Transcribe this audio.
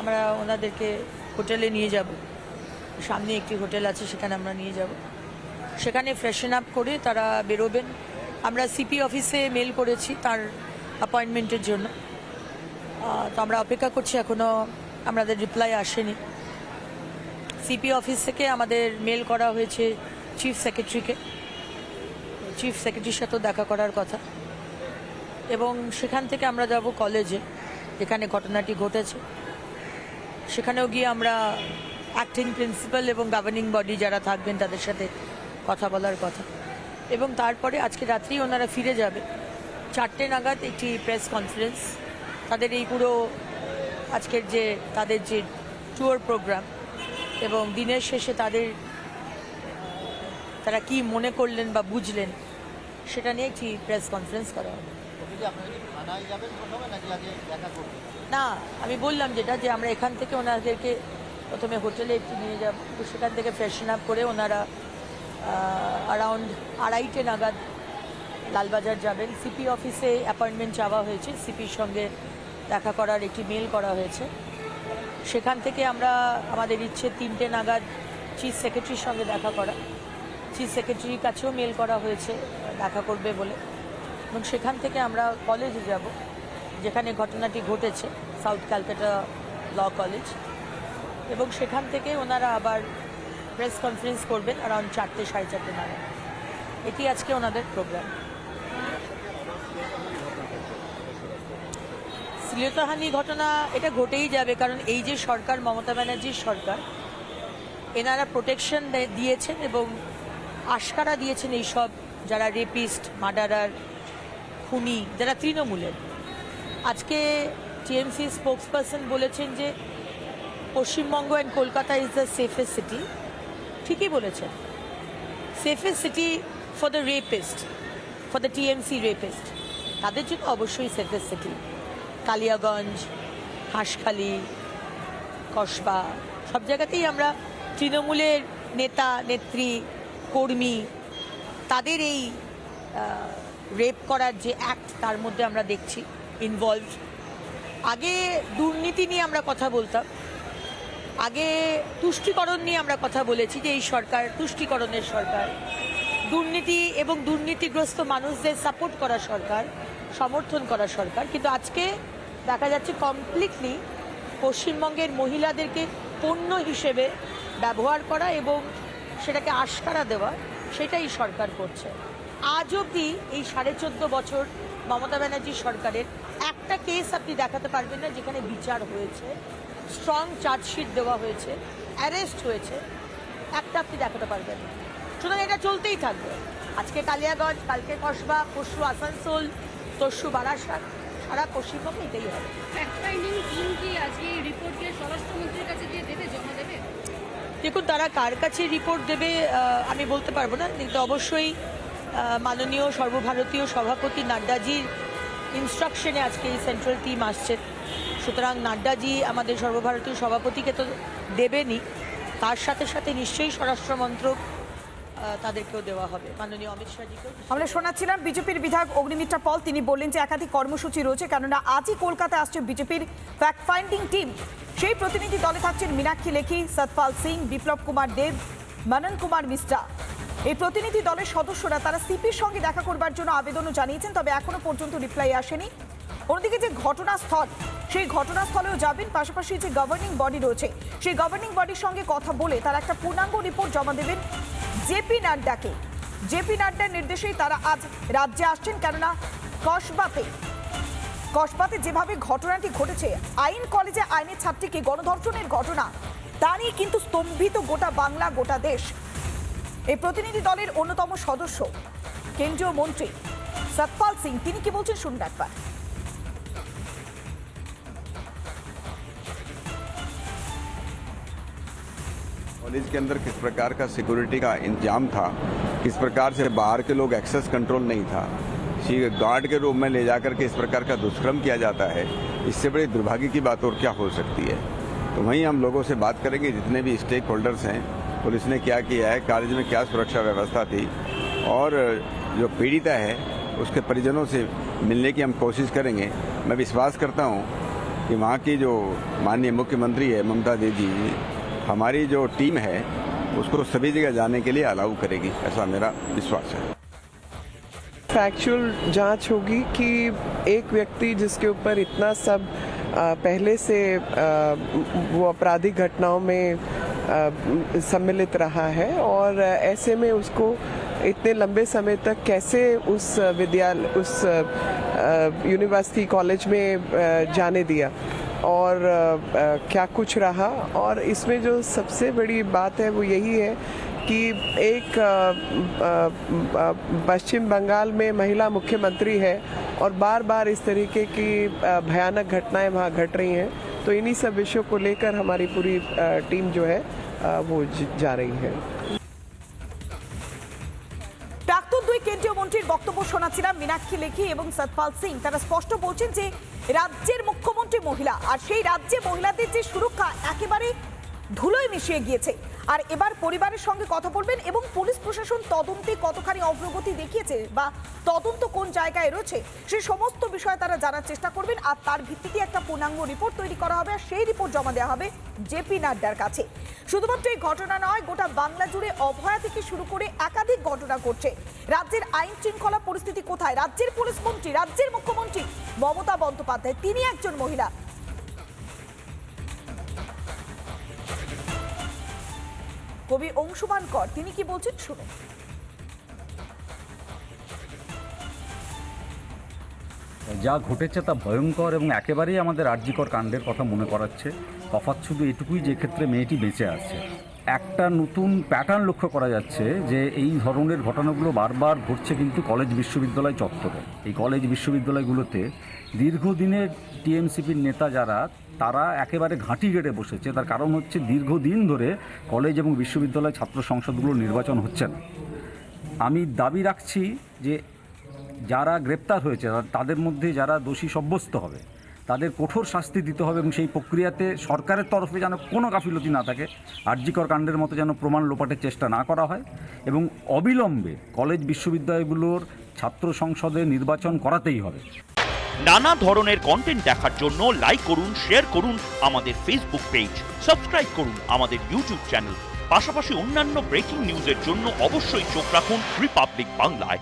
আমরা ওনাদেরকে হোটেলে নিয়ে যাব। সামনে একটি হোটেল আছে, সেখানে আমরা নিয়ে যাব। সেখানে ফ্রেশন আপ করে তারা বেরোবেন। আমরা সিপি অফিসে মেল করেছি তার অ্যাপয়েন্টমেন্টের জন্য। তো আমরা অপেক্ষা করছি এখনও আমাদের রিপ্লাই আসেনি। সিপি অফিস থেকে আমাদের মেল করা হয়েছে চিফ সেক্রেটারিকে চিফ সেক্রেটারির সাথেও দেখা করার কথা। এবং সেখান থেকে আমরা যাব কলেজে যেখানে ঘটনাটি ঘটেছে। সেখানেও গিয়ে আমরা অ্যাক্টিং প্রিন্সিপাল এবং গভর্নিং বডি যারা থাকবেন তাদের সাথে কথা বলার কথা। এবং তারপরে আজকে রাত্রেই ওনারা ফিরে যাবে। চারটে নাগাদ একটি প্রেস কনফারেন্স তাদের এই পুরো আজকের যে, তাদের যে ট্যুর প্রোগ্রাম এবং দিনের শেষে তাদের, তারা কি মনে করলেন বা বুঝলেন, সেটা নিয়ে একটি প্রেস কনফারেন্স করা হবে। না, আমি বললাম যেটা, যে আমরা এখান থেকে ওনাদেরকে প্রথমে হোটেলে একটু নিয়ে যাব সেখান থেকে ফ্রেশন আপ করে ওনারা অ্যারাউন্ড আড়াইটে নাগাদ লালবাজার যাবেন। সিপি অফিসে অ্যাপয়েন্টমেন্ট চাওয়া হয়েছে। সিপির সঙ্গে দেখা করার একটি মেল করা হয়েছে। সেখান থেকে আমরা, আমাদের ইচ্ছে তিনটে নাগাদ চিফ সেক্রেটারির সঙ্গে দেখা করা। চিফ সেক্রেটারির কাছেও মেল করা হয়েছে, দেখা করবে বলে। এবং সেখান থেকে আমরা কলেজে যাব, যেখানে ঘটনাটি ঘটেছে সাউথ ক্যালকাটা ল কলেজ এবং সেখান থেকে ওনারা আবার প্রেস কনফারেন্স করবেন অ্যারাউন্ড চারটে, সাড়ে চারটে নাগাদ। এটি আজকে ওনাদের প্রোগ্রাম শ্লীলতাহানি ঘটনা, এটা ঘটেই যাবে কারণ এই যে সরকার, মমতা ব্যানার্জির সরকার, এনারা প্রোটেকশন দিয়েছেন এবং আশকারা দিয়েছেন এইসব যারা রেপিস্ট মার্ডারার খুনি, যারা তৃণমূলের। আজকে টিএমসি স্পোক্সপারসন বলেছেন যে Paschimbanga and Kolkata is the safest city ঠিকই বলেছেন। Safest city for the rapist for the TMC rapist তাদের জন্য অবশ্যই সেফেস্ট সিটি কালিয়াগঞ্জ, হাঁসখালি, কসবা, সব জায়গাতেই আমরা তৃণমূলের নেতা, নেত্রী, কর্মী, তাদের এই রেপ করার যে অ্যাক্ট তার মধ্যে আমরা দেখছি ইনভলভড আগে দুর্নীতি নিয়ে আমরা কথা বলতাম। আগে তুষ্টিকরণ নিয়ে আমরা কথা বলেছি যে এই সরকার, তুষ্টিকরণের সরকার। দুর্নীতি এবং দুর্নীতিগ্রস্ত মানুষদের সাপোর্ট করা সরকার, সমর্থন করা সরকার। কিন্তু আজকে দেখা যাচ্ছে কমপ্লিটলি পশ্চিমবঙ্গের মহিলাদেরকে পণ্য হিসেবে ব্যবহার করা এবং সেটাকে আশকারা দেওয়া, সেটাই সরকার করছে। আজ অবধি এই সাড়ে চোদ্দ বছর মমতা ব্যানার্জি সরকারের একটা কেস আপনি দেখাতে পারবেন না যেখানে বিচার হয়েছে স্ট্রং চার্জশিট দেওয়া হয়েছে অ্যারেস্ট হয়েছে একটা আপনি দেখাতে পারবেন না। সুতরাং এটা চলতেই থাকবে। আজকে কালিয়াগঞ্জ কালকে কসবা পরশু আসানসোল তরশু বারাসাত সারা পশ্চিমবঙ্গে এটাই হবে। দেখুন তারা কার কাছে রিপোর্ট দেবে আমি বলতে পারব না কিন্তু অবশ্যই মাননীয় সর্বভারতীয় সভাপতি নাড্ডাজির ইনস্ট্রাকশনে আজকে এই সেন্ট্রাল টিম আসছে। সুতরাং নাড্ডাজি আমাদের সর্বভারতীয় সভাপতিকে তো দেবেনই। তার সাথে সাথে নিশ্চয়ই স্বরাষ্ট্রমন্ত্রক তাদেরকেও দেওয়া হবে। মাননীয় অমিত শাহজিকেও আমরা শোনাচ্ছিলাম বিজেপির বিধায়ক অগ্নিমিত্রা পল। তিনি বললেন যে একাধিক কর্মসূচি রয়েছে, কেননা আজই কলকাতায় আসছে বিজেপির ফ্যাক্ট ফাইন্ডিং টিম সেই প্রতিনিধি দলে থাকছেন মীনাক্ষী লেখি, সতপাল সিং, বিপ্লব কুমার দেব, মনন কুমার মিশ্রা। এই প্রতিনিধি দলের সদস্যরা, তারা সিপির সঙ্গে দেখা করবার জন্য আবেদনও জানিয়েছেন, তবে এখনও পর্যন্ত রিপ্লাই আসেনি। অন্যদিকে যে ঘটনাস্থল, সেই ঘটনাস্থলেও যাবেন, পাশাপাশি যে গভর্নিং বডি রয়েছে, সেই গভর্নিং বডির সঙ্গে কথা বলে তারা একটা পূর্ণাঙ্গ রিপোর্ট জমা দেবেন জেপি নাড্ডাকে। জেপি নাড্ডার নির্দেশেই তারা আজ রাজ্যে আসছেন, কেননা কসবাতে কসবাতে যেভাবে ঘটনাটি ঘটেছে, আইন কলেজে আইনের ছাত্রীকে গণধর্ষণের ঘটনা, তা নিয়ে কিন্তু স্তম্ভিত গোটা বাংলা, গোটা দেশ এই প্রতিনিধি দলের অন্যতম সদস্য কেন্দ্রীয় মন্ত্রী সতপাল সিং তিনি কি বলছেন শুনুন একবার कॉलेज के अंदर किस प्रकार का सिक्योरिटी का इंतजाम था किस प्रकार से बाहर के लोग एक्सेस कंट्रोल नहीं था किसी गार्ड के रूप में ले जाकर के इस प्रकार का दुष्कर्म किया जाता है इससे बड़ी दुर्भाग्य की बात और क्या हो सकती है तो वहीं हम लोगों से बात करेंगे जितने भी स्टेक होल्डर्स हैं पुलिस ने क्या किया है? कॉलेज में क्या सुरक्षा व्यवस्था थी? और जो पीड़िता है, उसके परिजनों से मिलने की हम कोशिश करेंगे। मैं विश्वास करता हूँ कि वहाँ की जो माननीय मुख्यमंत्री है, ममता दीदी हमारी जो टीम है, उसको सभी जगह जाने के लिए अलाउ करेगी। ऐसा मेरा विश्वास है। फैक्चुअल जाँच होगी कि एक व्यक्ति जिसके ऊपर इतना सब पहले से वो आपराधिक घटनाओं में सम्मिलित रहा है और ऐसे में उसको इतने लंबे समय तक कैसे उस विद्यालय उस यूनिवर्सिटी कॉलेज में जाने दिया? और क्या कुछ रहा? और इसमें जो सबसे बड़ी बात है वो यही है कि एक पश्चिम बंगाल में महिला मुख्यमंत्री है और बार बार इस तरीके की भयानक घटनाएँ वहाँ घट रही हैं। तो इन्हीं सब विषयों को लेकर हमारी पूरी अ, टीम जो है अ, वो ज- जा रही है প্রাক্তন দুই কেন্দ্রীয় মন্ত্রীর বক্তব্য শোনাচ্ছিলাম মীনাক্ষী লেখি এবং সতপাল সিং তারা স্পষ্ট বলছেন যে রাজ্যের মুখ্যমন্ত্রী মহিলা আর সেই রাজ্যে মহিলাদের যে সুরক্ষা একেবারে ধুলোয় মিশিয়ে গিয়েছে। আর এবার পরিবারের সঙ্গে কথা বলবেন এবং পুলিশ প্রশাসন তদন্তে কতখানি অগ্রগতি দেখিয়েছে বা তদন্ত কোন জায়গায় রয়েছে, সে সমস্ত বিষয়ে তারা জানার চেষ্টা করবেন। আর তার ভিত্তিতে একটা পূর্ণাঙ্গ রিপোর্ট তৈরি করা হবে আর সেই রিপোর্ট জমা দেওয়া হবে জেপি নাড্ডার কাছে। শুধুমাত্র এই ঘটনা নয়, গোটা বাংলা জুড়ে অভয়া থেকে শুরু করে একাধিক ঘটনা ঘটছে। রাজ্যের আইন শৃঙ্খলা পরিস্থিতি কোথায়? রাজ্যের পুলিশ মন্ত্রী, রাজ্যের মুখ্যমন্ত্রী মমতা বন্দ্যোপাধ্যায়, তিনি একজন মহিলা। কবি অংশুমান কর, তিনি কি বলছেন? শুনুন। যা ঘটেছে তা ভয়ঙ্কর এবং একেবারেই আমাদের আর্যিকর কাণ্ডের কথা মনে করাচ্ছে তফাৎ শুধু এটুকুই যে ক্ষেত্রে মেয়েটি বেঁচে আছে। একটা নতুন প্যাটার্ন লক্ষ্য করা যাচ্ছে যে এই ধরনের ঘটনাগুলো বারবার ঘটছে কিন্তু কলেজ বিশ্ববিদ্যালয় চত্বরে। এই কলেজ বিশ্ববিদ্যালয়গুলোতে দীর্ঘদিনের টিএমসিপির নেতা যারা, তারা একেবারে ঘাঁটি গেড়ে বসেছে। তার কারণ হচ্ছে দীর্ঘদিন ধরে কলেজ এবং বিশ্ববিদ্যালয় ছাত্র সংসদগুলো নির্বাচন হচ্ছে না। আমি দাবি রাখছি যে যারা গ্রেপ্তার হয়েছে, তাদের মধ্যে যারা দোষী সাব্যস্ত হবে তাদের কঠোর শাস্তি দিতে হবে এবং সেই প্রক্রিয়াতে সরকারের তরফে যেন কোনো গাফিলতি না থাকে আর্যিকর কাণ্ডের মতো যেন প্রমাণ লোপাটের চেষ্টা না করা হয় এবং অবিলম্বে কলেজ বিশ্ববিদ্যালয়গুলোর ছাত্র সংসদে নির্বাচন করাতেই হবে। নানা ধরনের কন্টেন্ট দেখার জন্য লাইক করুন শেয়ার করুন আমাদের ফেসবুক পেজ সাবস্ক্রাইব করুন আমাদের ইউটিউব চ্যানেল পাশাপাশি অন্যান্য ব্রেকিং নিউজের জন্য অবশ্যই চোখ রাখুন রিপাবলিক বাংলায়